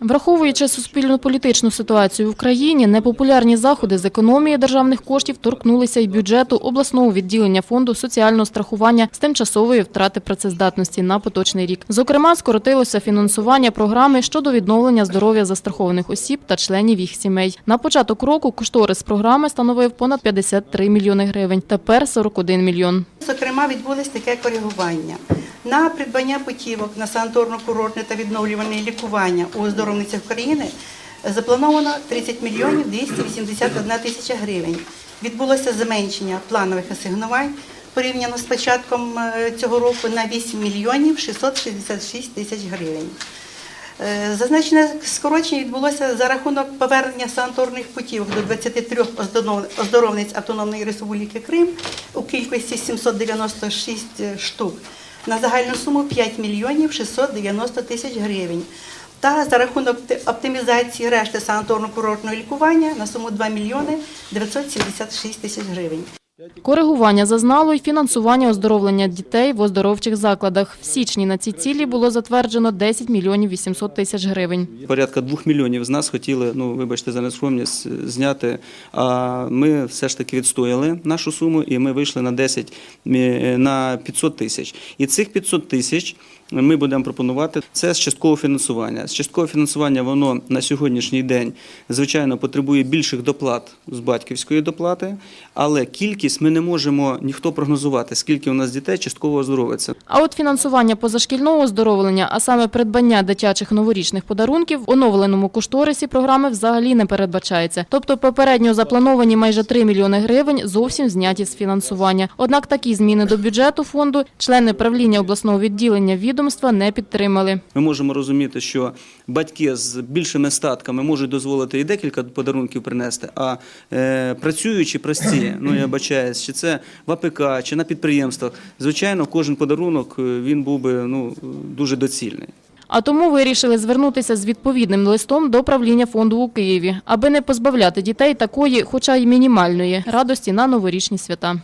Враховуючи суспільно-політичну ситуацію в країні, непопулярні заходи з економії державних коштів торкнулися й бюджету обласного відділення фонду соціального страхування з тимчасової втрати працездатності на поточний рік. Зокрема, скоротилося фінансування програми щодо відновлення здоров'я застрахованих осіб та членів їх сімей. На початок року кошторис програми становив понад 53 мільйони гривень. Тепер 41 мільйон. Зокрема, відбулось таке коригування. На придбання путівок на санаторно-курортне та відновлювальне лікування у оздоровницях України заплановано 30 мільйонів 281 тисяча гривень. Відбулося зменшення планових асигнувань порівняно з початком е, цього року на 8 мільйонів 666 тисяч гривень. Е, Зазначене скорочення відбулося за рахунок повернення санаторних путівок до 23 оздоровниць Автономної Республіки Крим у кількості 796 штук на загальну суму 5 мільйонів 690 тисяч гривень. Та за рахунок оптимізації решти санаторно-курортного лікування на суму 2 мільйони 976 тисяч гривень. Коригування зазнало й фінансування оздоровлення дітей в оздоровчих закладах. В січні на ці цілі було затверджено 10 мільйонів 800 тисяч гривень. Порядка двох мільйонів з нас хотіли, ну вибачте за нескромність, зняти. А ми все ж таки відстояли нашу суму, і ми вийшли на 10, на 500 тисяч. І цих 500 тисяч ми будемо пропонувати це з часткового фінансування. З часткового фінансування воно на сьогоднішній день звичайно потребує більших доплат з батьківської доплати, але кількість ми не можемо ніхто прогнозувати, скільки у нас дітей частково оздоровиться. А от фінансування позашкільного оздоровлення, а саме придбання дитячих новорічних подарунків, в оновленому кошторисі програми взагалі не передбачається. Тобто попередньо заплановані майже 3 мільйони гривень зовсім зняті з фінансування. Однак такі зміни до бюджету фонду члени правління обласного відділення відомства не підтримали. Ми можемо розуміти, що батьки з більшими статками можуть дозволити і декілька подарунків принести, а е, працюючі прості, ну я бачаюсь, чи це в АПК, чи на підприємствах, звичайно, кожен подарунок е, він був би ну, дуже доцільний. А тому вирішили звернутися з відповідним листом до правління фонду у Києві, аби не позбавляти дітей такої, хоча й мінімальної, радості на новорічні свята.